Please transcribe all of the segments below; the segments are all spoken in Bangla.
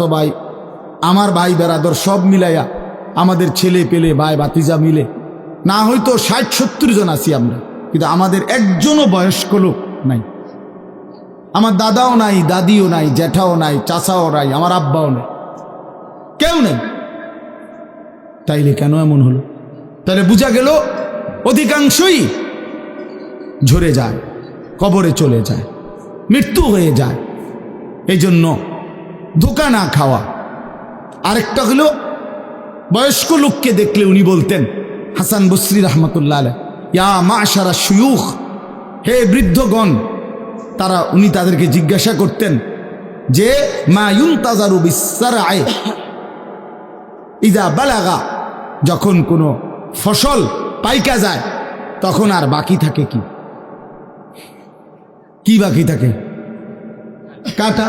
তো ভাই, আমার ভাই বেড়াদর সব মিলাইয়া আমাদের ছেলে পেলে, ভাই বাতিজা মিলে। না হয়তো ষাট সত্তর জন আছি আমরা, কিন্তু আমাদের একজনও বয়স্ক লোক নাই। আমার দাদাও নাই, দাদিও নাই, জ্যাঠাও নাই, চাচাও নাই, আমার আব্বাও নাই। কেউ নেই। তাইলে কেন এমন হলো? তাহলে বোঝা গেল অধিকাংশই ঝরে যায়, কবরে চলে যায়, মৃত্যু হয়ে যায়। এই জন্য ধোকা না খাওয়া। আরেকটা হলো বয়স্ক লোককে দেখলে উনি বলতেন হাসান বসরি রহমতুল্লাহ আলাইহ, ইয়া মা সারা সুয়ুখ হে বৃদ্ধগণ। তারা উনি তাদেরকে জিজ্ঞাসা করতেন যে মা তাজারু বিসার আয় ইদা বালাগা যখন কোনো ফসল পাইকা যায় তখন আর বাকি থাকে কি? কি বাকি থাকে? কাটা।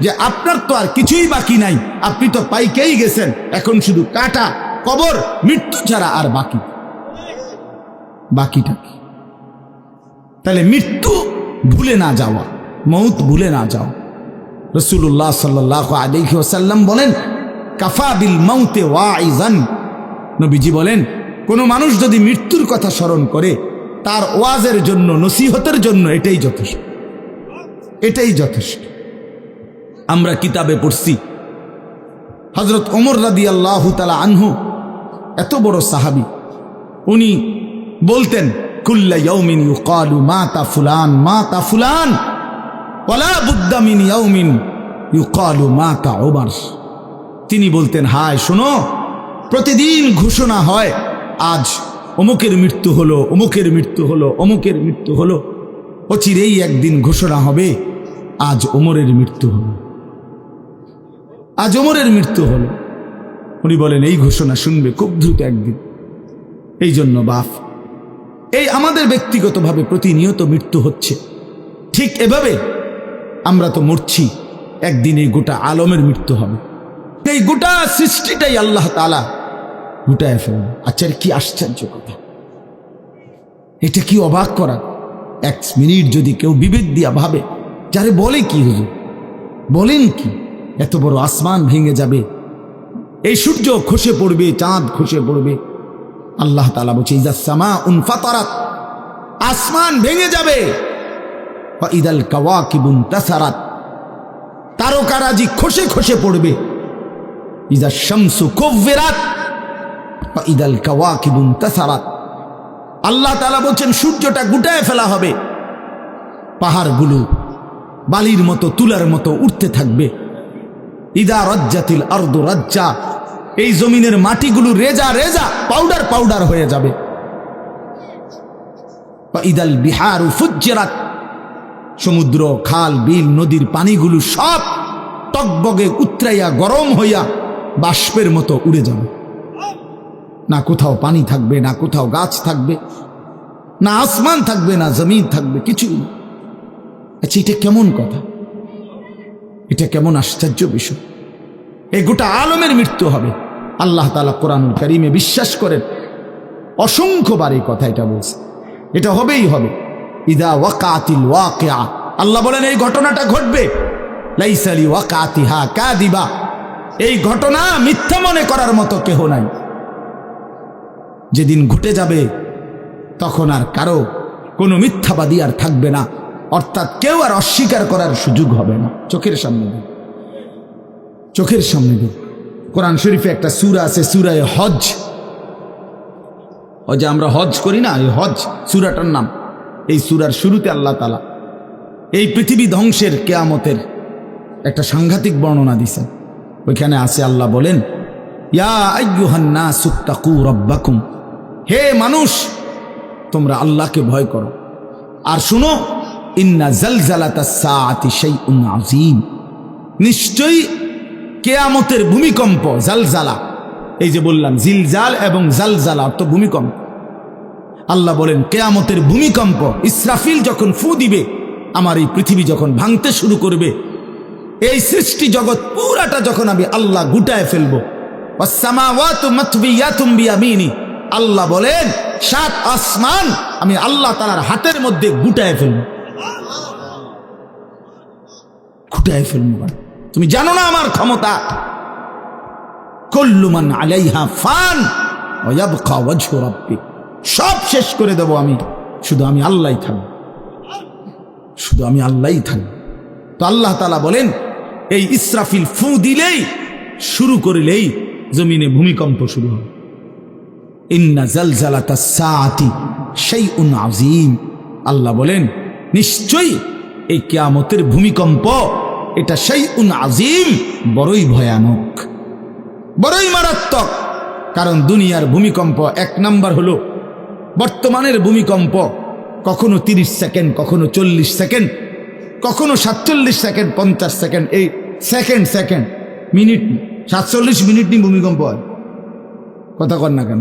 যে আপনার তো আর কিছুই বাকি নাই। আপনি তো পাইকেই গেছেন। এখন শুধু কাটা, কবর, মৃত্যু ছাড়া আর বাকি। বাকিটা কি? তাহলে মৃত্যু ভুলে না যাওয়া, মৌত ভুলে না যাওয়া। রসুল্লাহ সাল্লাহ আলহি ওসাল্লাম বলেন, কাফা বিল মৌতে ওয়াইজান নবীজি বলেন, কোনো মানুষ যদি মৃত্যুর কথা স্মরণ করে, তার ওয়াজের জন্য, নসিহতের জন্য এটাই যথেষ্ট। এটাই যথেষ্ট। আমরা কিতাবে পড়ছি। হজরত ওমর রাদি আল্লাহ তালা আনহু, এত বড় সাহাবি। উনি বলতেন, কুল্লা ফুলান, মাতা ফুলান, ওয়ালা বুদ্দামিন তিনি বলতেন, হায়, শোনো, প্রতিদিন ঘোষণা হয়, আজ অমুকের মৃত্যু হলো, অমুকের মৃত্যু হলো, অমুকের মৃত্যু হলো। অচিরেই একদিন ঘোষণা হবে, আজ ওমরের মৃত্যু হলো আজ ওমরের মৃত্যু হলো। উনি বলেন, এই ঘোষণা শুনবে খুব দ্রুত একদিন। এই জন্য বাপ এই আমাদের ব্যক্তিগতভাবে প্রতিনিয়ত মৃত্যু হচ্ছে। ঠিক এভাবে আমরা তো মরছি, একদিন এই গোটা আলমের মৃত্যু হবে। এই গোটা সৃষ্টিটাই আল্লাহ তালা গোটায় ফেলবে। আচ্ছা কি আশ্চর্য কথা? এটা কি অবাক করা? এক মিনিট যদি কেউ বিবেক দিয়া ভাবে, যারে বলে কি হুজুর? বলেন কি? এত বড় আসমান ভেঙে যাবে। এই সূর্য খসে পড়বে, চাঁদ খসে পড়বে। আল্লাহ তালা বলছে ইজাসমা উনফাতারাত আসমান ভেঙে যাবে। ইদাল কাওয়া কিবুন তাসারাত, তারকারাজি খসে খসে পড়বে। ইজা শামসু কব্বেরাত বা ইদাল কাওয়া কিবুন তাসারাত। আল্লাহ তালা বলছেন, সূর্যটা গুটায় ফেলা হবে। পাহাড়গুলো বালির মতো, তুলার মতো উঠতে থাকবে। ইদা রজ্জাতিল আর্দ রাজ্জা। এই জমিনের মাটিগুলো রেজা রেজা, পাউডার পাউডার হয়ে যাবে। ইদাল বিহার ফুজ্জেরাত। সমুদ্র, খাল, বিল, নদীর পানিগুলো সব টকবগে উতরাইয়া গরম হইয়া বাষ্পের মতো উড়ে যাবে। না কোথাও পানি থাকবে, না কোথাও গাছ থাকবে, না আসমান থাকবে, না জমিন থাকবে কিছু আচ্ছা এটা কেমন কথা? এটা কেমন আশ্চর্য বিষয়। এই গোটা আলমের মৃত্যু হবে। আল্লাহ তালা কোরআন করিমে বিশ্বাস করেন। অসংখ্যবার এই কথা এটা বলছে। এটা হবেই হবে। ইদা ওয়াকাতিল ওয়াকিয়া। আল্লাহ বলেন, এই ঘটনাটা ঘটবে। লাইসালি ওয়াকাতিহা কাদিবা এই ঘটনা মিথ্যা মনে করার মতো কেহ নাই। যেদিন ঘটে যাবে, তখন আর কারও কোনো মিথ্যাবাদী আর থাকবে না। অর্থাৎ কেউ আর অস্বীকার করার সুযোগ হবে না। চোখের সামনে দিয়ে চোখের সামনে দিন। কোরআন শরীফে একটা সুরা আছে, সুরায় হজ ও যে আমরা হজ করি না, এই হজ সুরাটার নাম। এই সুরার শুরুতে আল্লাহ তালা এই পৃথিবী ধ্বংসের কেয়ামতের একটা সাংঘাতিক বর্ণনা দিছেন। ওইখানে আছে আল্লাহ বলেন হে মানুষ, তোমরা আল্লাহকে ভয় করো। আর শুনো ইন্না আযীম। নিশ্চয়ই কেয়ামতের ভূমিকম্প, জালজালা। এই যে বললাম, জিলজাল এবং জালজালা অর্থ ভূমিকম্প। আল্লাহ বলেন, কেয়ামতের ভূমিকম্প, ইসরাফিল যখন ফু দিবে, আমার এই পৃথিবী যখন ভাঙতে শুরু করবে, এই সৃষ্টি জগৎ পুরাটা যখন আমি আল্লাহ গুটায় ফেলব আল্লাহ বলেন, সাত আসমান আমি আল্লাহ তালার হাতের মধ্যে গুটায় ফেলব। গুটায় ফেলব। তুমি জানো না আমার ক্ষমতা? কল্লুমান আলাইহা ফান সব শেষ করে দেব আমি। শুধু আমি আল্লাহ থাকব। শুধু আমি আল্লাহ থাকব। তো আল্লাহ তালা বলেন, এই ইসরাফিল ফু দিলেই, শুরু করিলেই জমিনে ভূমিকম্প শুরু হবে। ইন্না জালজালাতা সাআতি শাইউন আযীম। আল্লাহ বলেন, নিশ্চয়ই এই কেয়ামতের ভূমিকম্প এটা সেই উন আজিম, বড়ই ভয়ানক, বড়ই মারাত্মক। কারণ দুনিয়ার ভূমিকম্প এক নাম্বার হলো, বর্তমানের ভূমিকম্প কখনো তিরিশ সেকেন্ড, কখনো চল্লিশ সেকেন্ড, কখনো সাতচল্লিশ সেকেন্ড, পঞ্চাশ সেকেন্ড, এই সেকেন্ড সেকেন্ড, মিনিট, সাতচল্লিশ মিনিট নিয়ে ভূমিকম্প হয়। কথা কর না কেন?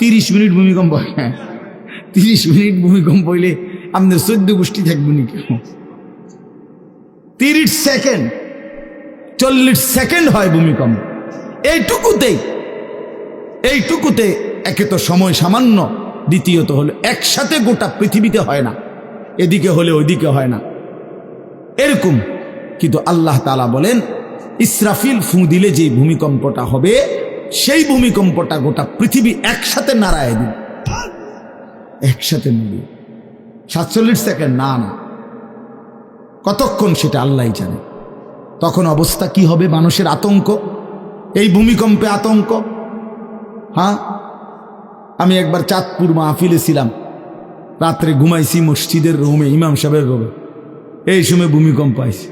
তিরিশ মিনিট ভূমিকম্প হয়। হ্যাঁ তিরিশ মিনিট ভূমিকম্প হইলে আপনার চোদ্দ গোষ্ঠী থাকবে নি কেউ তিরিশ সেকেন্ড, চল্লিশ সেকেন্ড হয় ভূমিকম্প। এইটুকুতেই এইটুকুতে একে তো সময় সামান্য, দ্বিতীয়ত হলো একসাথে গোটা পৃথিবীতে হয় না, এদিকে হলে ওইদিকে হয় না। এরকম কিন্তু আল্লাহ তালা বলেন, ইসরাফিল ফু দিলে যে ভূমিকম্পটা হবে, সেই ভূমিকম্পটা গোটা পৃথিবী একসাথে নাড়ায় দিন একসাথে মিলিয়ে সাতচল্লিশ সেকেন্ড, না না। কতক্ষণ সেটা আল্লাহ জানে। তখন অবস্থা কি হবে মানুষের আতঙ্ক? এই ভূমিকম্পে আতঙ্ক? হ্যাঁ? আমি একবার চাঁদপুর মাহফিলে ছিলাম। রাত্রে ঘুমাইছি মসজিদের রুমে, ইমাম সাহেবের রুমে। এই সময় ভূমিকম্প আইছে।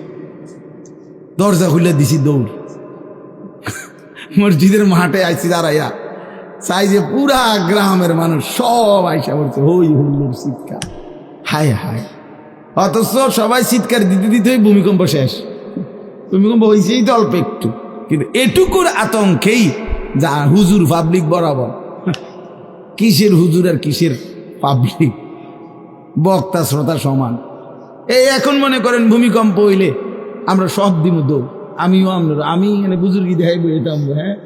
দরজা খুলে দিছি দৌড়। মসজিদের মাঠে আইছি দাঁড়াইয়া। চাই যে পুরা গ্রামের মানুষ সব আইসা বলছে হই হুল্লোর চিৎকার হায় হায়। অথচ সবাই চিৎকার দিতে দিতে ভূমিকম্প শেষ। ভূমিকম্প হয়েছেই তো অল্প একটু। কিন্তু এটুকুর আতঙ্কেই যা হুজুর পাবলিক বরাবর। কিসের হুজুর আর কিসের পাবলিক বক্তা শ্রোতা সমান। এই এখন মনে করেন ভূমিকম্প হইলে আমরা সব দিন দৌড়। আমিও আমরা আমি এখানে বুজুর্গি দেখাই বেরোতাম হ্যাঁ?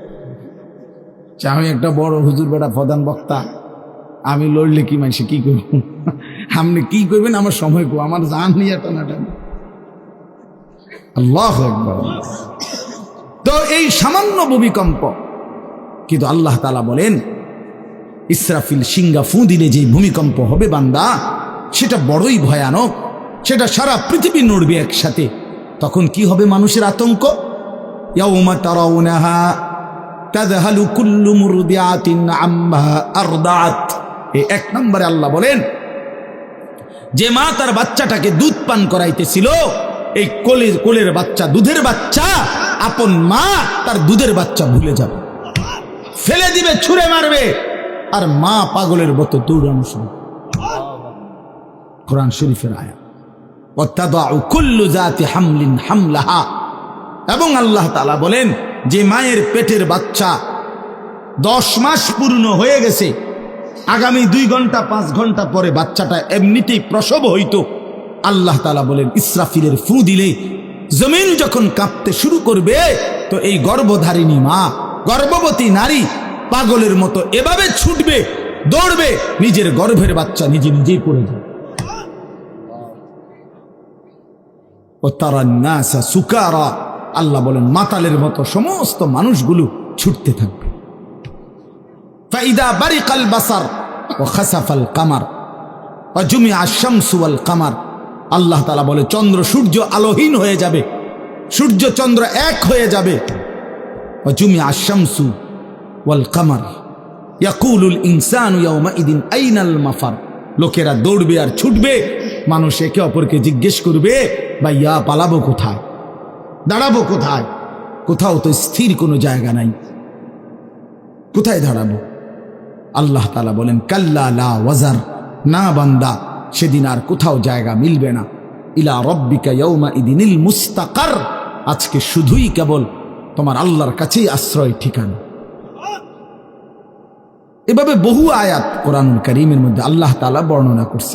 আচ্ছা, আমি একটা বড় হুজুর বেটা প্রধান বক্তা। আমি লড়লে কি মানুষে কি করব? আপনি কি করবেন? আমার সময় কো, আমার জান নিয়ে টানাটানি আল্লাহ তো এই সামান্য ভূমিকম্প, কিন্তু আল্লাহ তালা বলেন, ইসরাফিল সিঙ্গা ফু দিলে যে ভূমিকম্প হবে বান্দা, সেটা বড়ই ভয়ানক, সেটা সারা পৃথিবী নড়বে একসাথে। তখন কি হবে মানুষের আতঙ্ক? ইয়াউমা তারাউনাহা তাযহালু কুল্লু মুরদিআতিন আম্মা আরদাত এই এক নম্বরে আল্লাহ বলেন যে মা তার বাচ্চাটাকে দুধ পান করাইতেছিল, এই কোলের কোলের বাচ্চা, দুধের বাচ্চা, আপন মা তার দুধের বাচ্চা ভুলে যাবে। ফেলে দিবে, ছুঁড়ে মারবে। আর মা পাগলের মতো দৌড়ানো শুরু কোরআন শরীফের আয়া এবং আল্লাহ তাআলা বলেন, যে মায়ের পেটের বাচ্চা দশ মাস পূর্ণ হয়ে গেছে আগামী দুই ঘণ্টা, পাঁচ ঘণ্টা পরে বাচ্চাটা এমনিতেই প্রসব হইতো। আল্লাহ তালা বলেন, ইসরাফিলের ফু দিলে জমিন যখন কাঁপতে শুরু করবে, তো এই গর্ভধারিণী মা, গর্ভবতী নারী পাগলের মতো এভাবে ছুটবে, দৌড়বে, নিজের গর্ভের বাচ্চা নিজে নিজেই পড়ে যাবে। ও তারা নাসা সুকারা, আল্লাহ বলেন, মাতালের মতো সমস্ত মানুষগুলো ছুটতে থাকবে। ফাইদা বারিকাল বাসার ও খাসাফাল কামার ও জুমি আশামসুয়াল কামার আল্লাহ তালা বলে, চন্দ্র সূর্য আলোহীন হয়ে যাবে, সূর্য চন্দ্র এক হয়ে যাবে। ও আশামসু ওয়াল কামার ইয়াকুলুল ইনসানু ইয়াউমা ইদিন আইনাল মাফার লোকেরা দৌড়বে আর ছুটবে, মানুষ একে অপরকে জিজ্ঞেস করবে বা ইয়া পালাবো কোথায়? দাঁড়াবো কোথায়? কোথাও তো স্থির কোনো জায়গা নাই। কোথায় দাঁড়াবো? আল্লাহ তালা বলেন, কাল্লা লা ওয়াজার। না বান্দা, সেদিন আর কোথাও জায়গা মিলবে না। ইলা রব্বিকা ইয়ৌমা ইদিনিল মুস্তাকার। আজকে শুধুই কেবল তোমার আল্লাহর কাছেই আশ্রয় ঠিকানা। এভাবে বহু আয়াত কোরআন করিমের মধ্যে আল্লাহ তালা বর্ণনা করছে